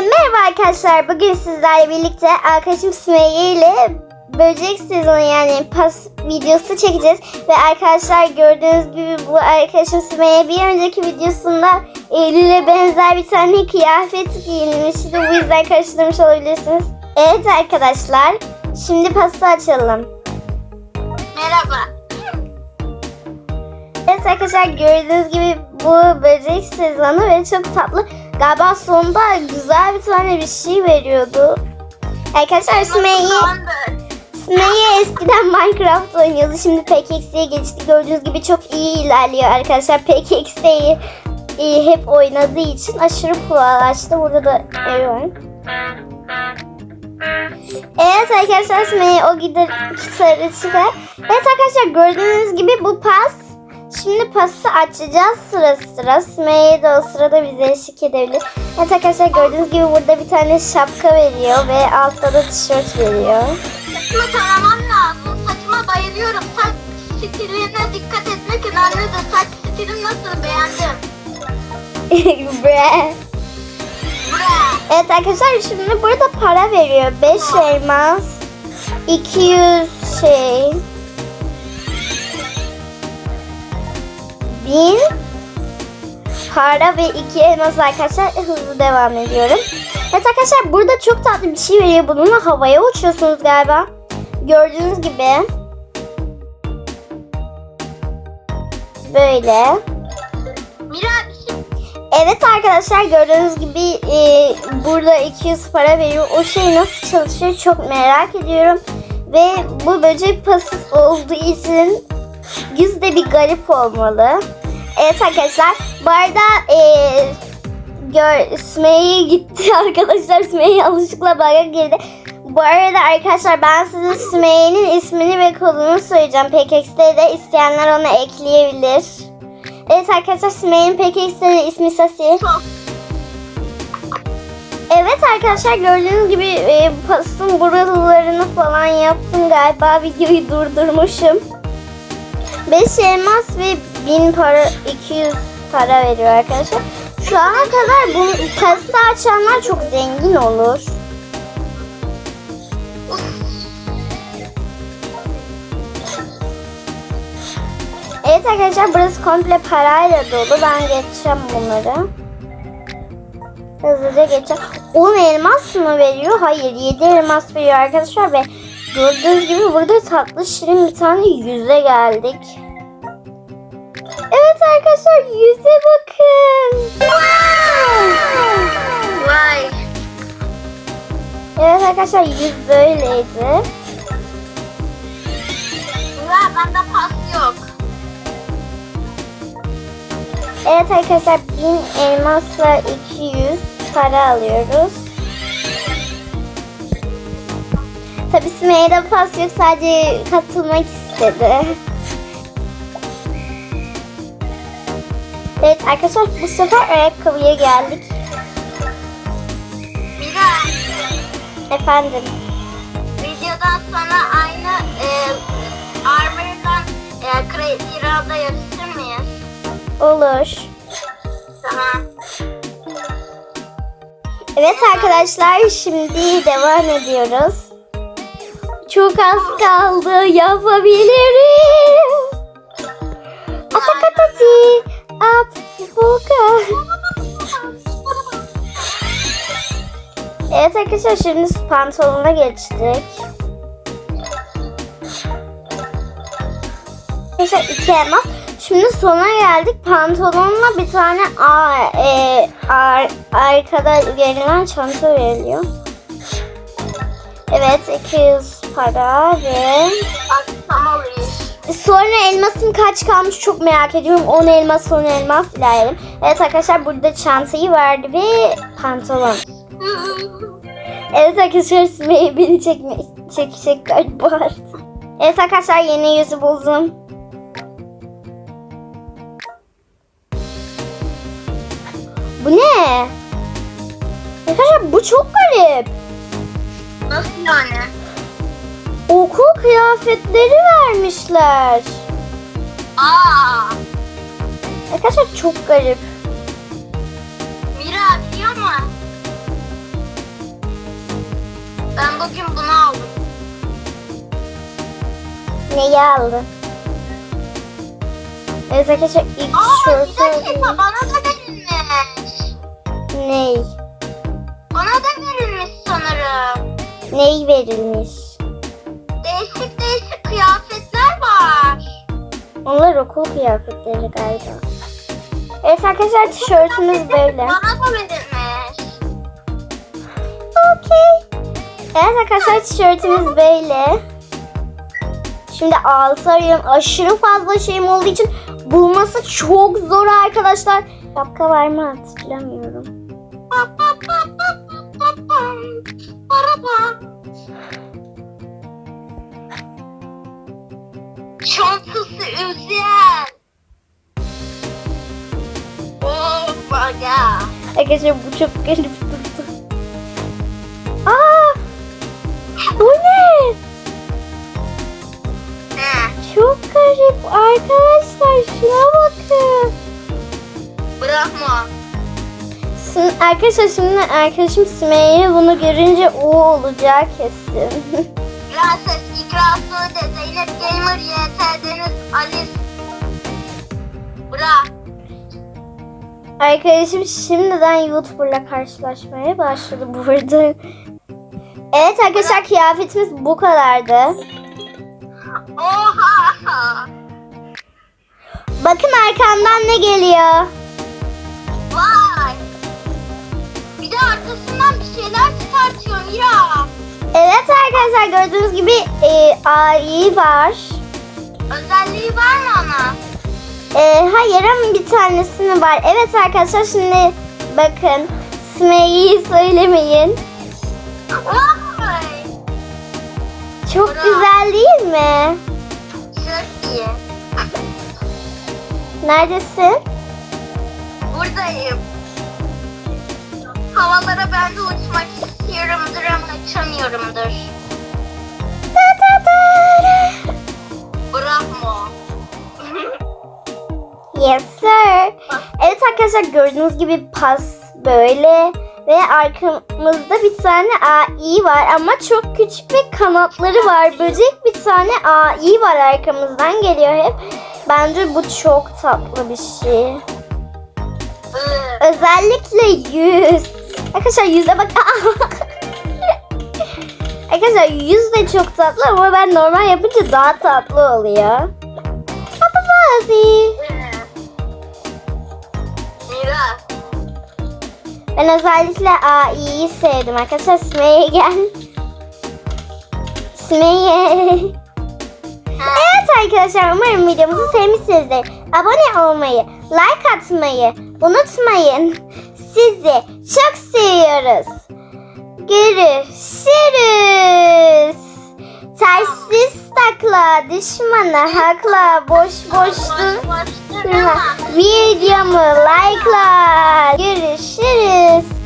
merhaba arkadaşlar. Bugün sizlerle birlikte arkadaşım Sümeyye ile böcek sezonu yani pas videosu çekeceğiz. Ve arkadaşlar gördüğünüz gibi bu arkadaşım Sümeyye bir önceki videosunda Eylül'e benzer bir tane kıyafet giyinmişti. Bu yüzden karıştırmış olabilirsiniz. Evet arkadaşlar. Şimdi pası açalım. Merhaba. Evet arkadaşlar gördüğünüz gibi bu böcek sezonu ve çok tatlı. Galiba sonunda güzel bir tane bir şey veriyordu. Arkadaşlar Sümeyye. Sümeyye eskiden Minecraft oynuyordu. Şimdi PKX'ye geçti. Gördüğünüz gibi çok iyi ilerliyor arkadaşlar. PKX'de iyi, hep oynadığı için aşırı kolaylaştı. Burada da ev var. Evet arkadaşlar Sümeyye o gider gitarı çıkar. Evet arkadaşlar gördüğünüz gibi bu pas. Şimdi pası açacağız sıra sıra. Sümeyye de o sırada bize eşlik edebilir. Evet arkadaşlar gördüğünüz gibi burada bir tane şapka veriyor ve altta da tişört veriyor. Saçımı taramam lazım. Saçıma bayılıyorum. Saç stiline dikkat etmek önemlidir. Saç stilim nasıl beğendim? Bre. Evet arkadaşlar şimdi burada para veriyor. 5 elmas, 200 şey, 1000 para ve 2 elmas arkadaşlar hızlı devam ediyorum. Evet arkadaşlar burada çok tatlı bir şey veriyor. Bununla havaya uçuyorsunuz galiba. Gördüğünüz gibi. Böyle. Şey. Evet arkadaşlar gördüğünüz gibi e, burada 200 para veriyor. O şey nasıl çalışıyor çok merak ediyorum. Ve bu böcek pasif olduğu için yüz de bir garip olmalı. Evet arkadaşlar bu arada e, gör, gitti arkadaşlar. Sümeyye yanlışlıkla baga girdi. Bu arada arkadaşlar ben size Sümeyye'nin ismini ve kodunu söyleyeceğim. PKX'de de isteyenler onu ekleyebilir. Evet arkadaşlar Sümeyye'nin PKX'de ismi Sasi. Evet arkadaşlar gördüğünüz gibi e, pasın buralarını falan yaptım galiba videoyu durdurmuşum. 5 elmas ve 1000 para 200 para veriyor arkadaşlar. Şu ana kadar bu pası açanlar çok zengin olur. Evet arkadaşlar burası komple parayla dolu. Ben geçeceğim bunları. Hızlıca geçeceğim. 10 elmas mı veriyor? Hayır 7 elmas veriyor arkadaşlar ve gördüğünüz gibi burada tatlı şirin bir tane yüze geldik. Evet arkadaşlar yüze bakın. Vay. Evet arkadaşlar yüz böyleydi. Mira bende pas yok. Evet arkadaşlar 1000 elmasla 200 para alıyoruz. Tabi Sümeyye'de pas yok sadece katılmak istedi. Evet arkadaşlar bu sefer ayakkabıya geldik. Mira Efendim. videodan sonra aynı e, Armor'dan e, Crazy Round'a yarışır mıyız? Olur. Tamam. Evet arkadaşlar şimdi devam ediyoruz. Çok az kaldı yapabilirim. Atak atati. At. Volkan. Evet arkadaşlar şimdi pantolona geçtik. Arkadaşlar iki elmas. Şimdi sona geldik. Pantolonla bir tane a, e, ar- arkada verilen çanta veriliyor. Evet 200 para ve Bak. Sonra elmasım kaç kalmış çok merak ediyorum. 10 elmas 10 elmas ilerleyelim. Evet arkadaşlar burada çantayı verdi ve pantolon. Evet arkadaşlar Sümeyye beni çekme, çekecek galiba artık. Evet arkadaşlar yeni yüzü buldum. Bu ne? Arkadaşlar bu çok garip. Nasıl yani? Okul kıyafetleri vermişler. Aa, Arkadaşlar çok garip. Mira biliyor musun? Ben bugün bunu aldım. Neyi aldın? Evet arkadaşlar ilk Aa bir tişörtü dakika bana da verilmiş. Ney? Bana da verilmiş sanırım. Ney verilmiş? Onlar okul kıyafetleri galiba. Evet arkadaşlar tişörtümüz böyle. Bana da verilmiş. Okey. Evet arkadaşlar tişörtümüz böyle. Şimdi altı arıyorum. Aşırı fazla şeyim olduğu için bulması çok zor arkadaşlar. Şapka var mı hatırlamıyorum. Çantası özel. Oh my god. Arkadaşlar bu çok garip durdu. Aa! Bu ne? Çok garip arkadaşlar. Şuna bakın. bırakma. Şimdi, arkadaşlar şimdi arkadaşım Sümeyye bunu görünce o olacak kesin. Prenses İkra Sude, Zeynep Gamer, YT Deniz, Alice. Bırak. Arkadaşım şimdiden YouTuber'la karşılaşmaya başladı burada. Evet arkadaşlar kıyafetimiz bu kadardı. Oha. Bakın arkamdan ne geliyor. Vay. Bir de arkasından bir şeyler çıkartıyor Mira. Evet arkadaşlar gördüğünüz gibi e, AI var. Özelliği var mı ona? E, hayır ama bir tanesini var. Evet arkadaşlar şimdi bakın. Sümeyye'yi söylemeyin. Vay. Çok Bravo. güzel değil mi? Çok iyi. Neredesin? Buradayım. Havalara ben de uçmak istiyorumdur ama uçamıyorumdur. Bırakma. Yes sir. Evet arkadaşlar gördüğünüz gibi pas böyle ve arkamızda bir tane AI var ama çok küçük ve kanatları var. Böcek bir tane AI var arkamızdan geliyor hep. Bence bu çok tatlı bir şey. Özellikle yüz. Arkadaşlar yüze bak. arkadaşlar yüz de çok tatlı ama ben normal yapınca daha tatlı oluyor. Paparazzi. Mira. Ben özellikle AI'yi sevdim arkadaşlar. Sümeyye gel. Sümeyye. Evet arkadaşlar umarım videomuzu sevmişsinizdir. Abone olmayı, like atmayı unutmayın. Sizi çok seviyoruz. Görüşürüz. Tersiz takla, düşmana hakla, boş boş durma. Videomu like'la. Görüşürüz.